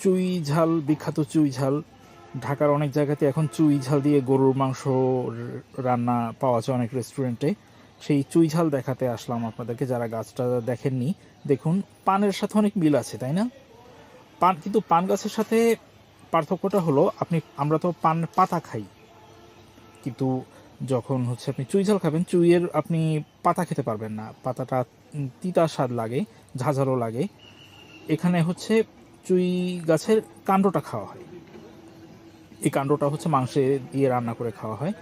চুই ঝাল বিখ্যাত চুই ঝাল ঢাকার অনেক জায়গাতে এখন চুই ঝাল দিয়ে গরুর মাংস রান্না পাওয়া যায় অনেক রেস্টুরেন্টে সেই চুই ঝাল দেখাতে আসলাম আপনাদেরকে, যারা গাছটা দেখেননি, দেখুন, পানের সাথে অনেক মিল আছে, তাই না? পান, কিন্তু পান গাছের সাথে পার্থক্যটা হলো, আপনি, আমরা তো পান পাতা খাই। কিন্তু যখন হচ্ছে আপনি চুই ঝাল খাবেন, চুইয়ের আপনি পাতা খেতে পারবেন না। পাতাটা তিতা স্বাদ লাগে, ঝাঁঝালো লাগে। এখানে হচ্ছে চুই গাছের কাণ্ডটা খাওয়া হয়। এই কাণ্ডটা হচ্ছে মাংসে দিয়ে রান্না করে খাওয়া হয়।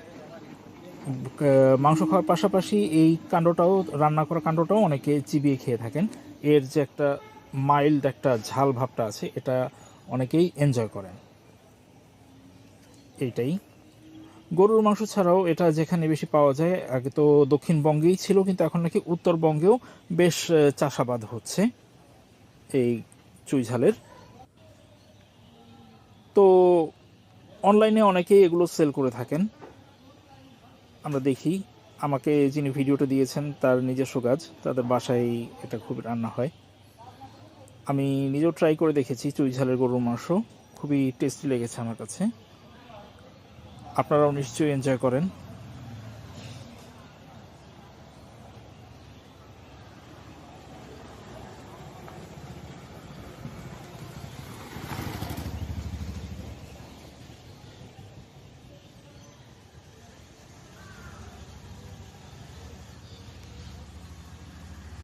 মাংস খাওয়ার পাশাপাশি এই কাণ্ডটাও, রান্না করা কাণ্ডটাও অনেকে চিবিয়ে খেয়ে থাকেন। এর যে একটা মাইল্ড একটা ঝাল ভাবটা আছে, এটা অনেকেই এনজয় করেন। এইটাই। গরুর মাংস ছাড়াও এটা যেখানে বেশি পাওয়া যায়, আগে তো দক্ষিণবঙ্গেই ছিল, কিন্তু এখন নাকি উত্তরবঙ্গেও বেশ চাষাবাদ হচ্ছে। এই চুই ঝালের তো অনলাইনে অনেকেই এগুলো সেল করে থাকেন। আমরা দেখি, আমাকে যিনি ভিডিওটা দিয়েছেন, তার নিজস্ব কাজ, তাদের বাসায় এটা খুবই রান্না হয়। আমি নিজেও ট্রাই করে দেখেছি চুই ঝালের গরুর মাংস। খুবই টেস্টি লেগেছে আমার কাছে। আপনারাও নিশ্চয়ই এনজয় করেন।